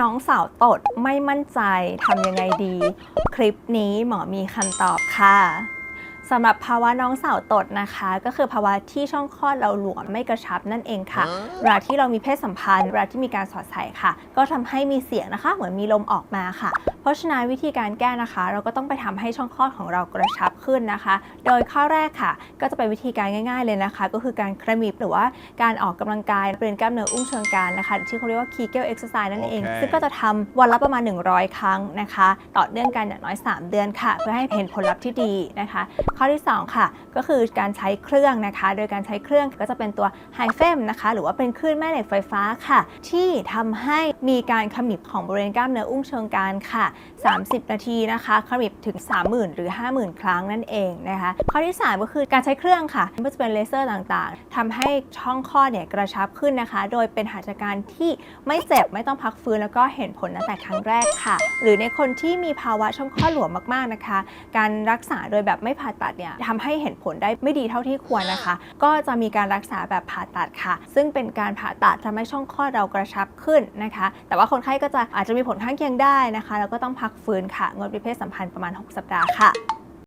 น้องสาวตดไม่มั่นใจทำยังไงดี คลิปนี้หมอมีคำตอบค่ะ สำหรับภาวะน้องสาวตดนะคะ ก็คือภาวะที่ช่องคลอดเราหลวมไม่กระชับนั่นเองค่ะเวลาที่เรามีเพศสัมพันธ์เวลาที่มีการสอดใส่ค่ะ ก็ทำให้มีเสียงนะคะ เหมือนมีลมออกมาค่ะ เพราะฉะนั้นวิธีการแก้นะคะ เราก็ต้องไปทำให้ช่องคลอดของเรากระชับขึ้นนะคะ โดยข้อแรกค่ะ ก็จะเป็นวิธีการง่าย ๆเลยนะคะ ก็คือการเครมิบหรือว่าการออกกำลังกายเรียนกล้ามเนื้ออุ้งเชิงกรานนะคะที่เขาเรียกว่า Kegel exercise นั่นเองโอเคซึ่งก็จะทำวันละประมาณ 100 ครั้งนะคะ ต่อเนื่องกันอย่างน้อย 3 เดือนค่ะ เพื่อให้เห็นผลลัพธ์ที่ดีนะคะข้อที่ 2 ค่ะ ก็คือการใช้เครื่องนะคะ โดยการใช้เครื่องก็จะเป็นตัวไฮเฟมนะคะ หรือว่าเป็นคลื่นแม่เหล็กไฟฟ้าค่ะ ที่ทำให้มีการขมิบของบริเวณกล้ามเนื้ออุ้งเชิงกรานค่ะ 30 นาทีนะคะขมิบถึง 30,000 หรือ 50,000 ครั้งนั่นเองนะคะ ข้อที่ 3 ก็คือการใช้เครื่องค่ะไม่ว่าจะเป็นเลเซอร์ต่างๆทำให้ช่องคลอดเนี่ยกระชับขึ้นนะคะ โดยเป็นหัตถการที่ไม่เจ็บไม่ต้องพักฟื้นแล้วก็เห็นผลตั้งแต่ครั้งแรกค่ะ หรือในคนที่มีภาวะช่องคลอดหลวมมากๆนะคะ การรักษาโดยแบบไม่ผ่าตัดเนี่ยทำให้เห็นผลได้ไม่ดีเท่าที่ควรนะคะ ก็จะมีการรักษาแบบผ่าตัดค่ะ ซึ่งเป็นการผ่าตัดทำให้ช่องคลอดเรากระชับขึ้นนะคะ แต่ว่าคนไข้ก็จะอาจจะมีผลข้างเคียงได้นะคะ แล้วก็ต้องพักฟื้นค่ะ งดมีเพศสัมพันธ์ประมาณ 6 สัปดาห์ค่ะ